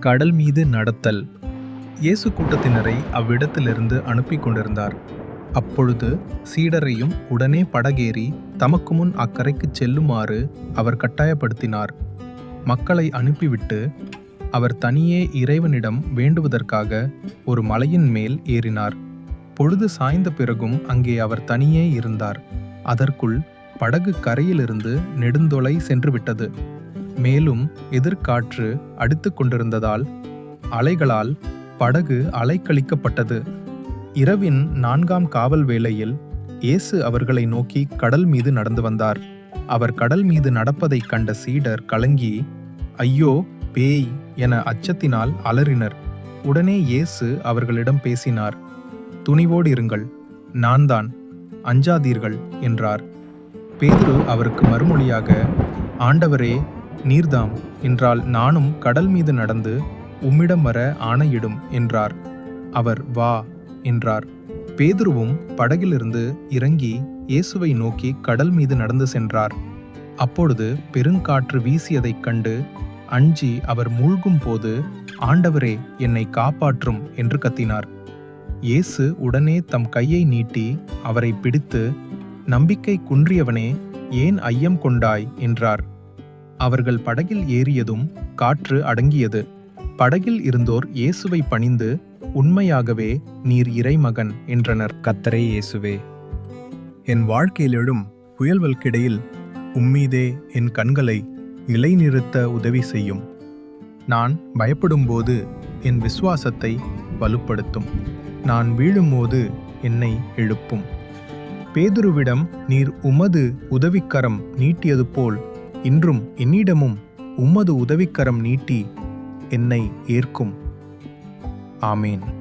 கடல் மீது நடத்தல். இயேசு கூட்டத்தினரை அவ்விடத்திலிருந்து அனுப்பி கொண்டிருந்தார். அப்பொழுது சீடரையும் உடனே படகேறி தமக்கு முன் அக்கரைக்குச் செல்லுமாறு அவர் கட்டாயப்படுத்தினார். மக்களை அனுப்பிவிட்டு அவர் தனியே இறைவனிடம் வேண்டுவதற்காக ஒரு மலையின் மேல் ஏறினார். பொழுது சாய்ந்த பிறகும் அங்கே அவர் தனியே இருந்தார். அதற்குள் படகு கரையிலிருந்து நெடுந்தொலை சென்றுவிட்டது. மேலும் எதிர்காற்று அடித்துக் கொண்டிருந்ததால் அலைகளால் படகு அலைக்கழிக்கப்பட்டது. இரவின் நான்காம் காவல் வேளையில் இயேசு அவர்களை நோக்கி கடல் மீது நடந்து வந்தார். அவர் கடல் மீது நடப்பதைக் கண்ட சீடர் கலங்கி ஐயோ பேய் என அச்சத்தினால் அலறினர். உடனே இயேசு அவர்களிடம் பேசினார் துணிவோடு இருங்கள் நான் தான் அஞ்சாதீர்கள் என்றார். பேதுரு அவருக்கு மறுமொழியாக ஆண்டவரே நீர்தாம் என்றால் நானும் கடல் மீது நடந்து உம்மிடம் வர ஆணையிடும் என்றார். அவர் வா என்றார். பேதுருவும் படகிலிருந்து இறங்கி இயேசுவை நோக்கி கடல் மீது நடந்து சென்றார். அப்பொழுது பெருங்காற்று வீசியதைக் கண்டு அஞ்சி அவர் மூழ்கும் போது ஆண்டவரே என்னை காப்பாற்றும் என்று கத்தினார். இயேசு உடனே தம் கையை நீட்டி அவரை பிடித்து நம்பிக்கை குன்றியவனே ஏன் ஐயம் கொண்டாய்? என்றார். அவர்கள் படகில் ஏறியதும் காற்று அடங்கியது. படகில் இருந்தோர் இயேசுவை பணிந்து உண்மையாகவே நீர் இறைமகன் என்றனர். கத்தரே இயேசுவே என் வாழ்க்கையில் எழும் புயல்வல்கிடையில் உம்மீதே என் கண்களை நிலைநிறுத்த உதவி செய்யும். நான் பயப்படும்போது என் விசுவாசத்தை வலுப்படுத்தும். நான் வீழும்போது என்னை எழுப்பும். பேதுருவிடம் நீர் உமது உதவிக்கரம் நீட்டியது போல் இன்றும் என்னிடமும் உமது உதவிக்கரம் நீட்டி என்னை ஏற்கும். ஆமேன்.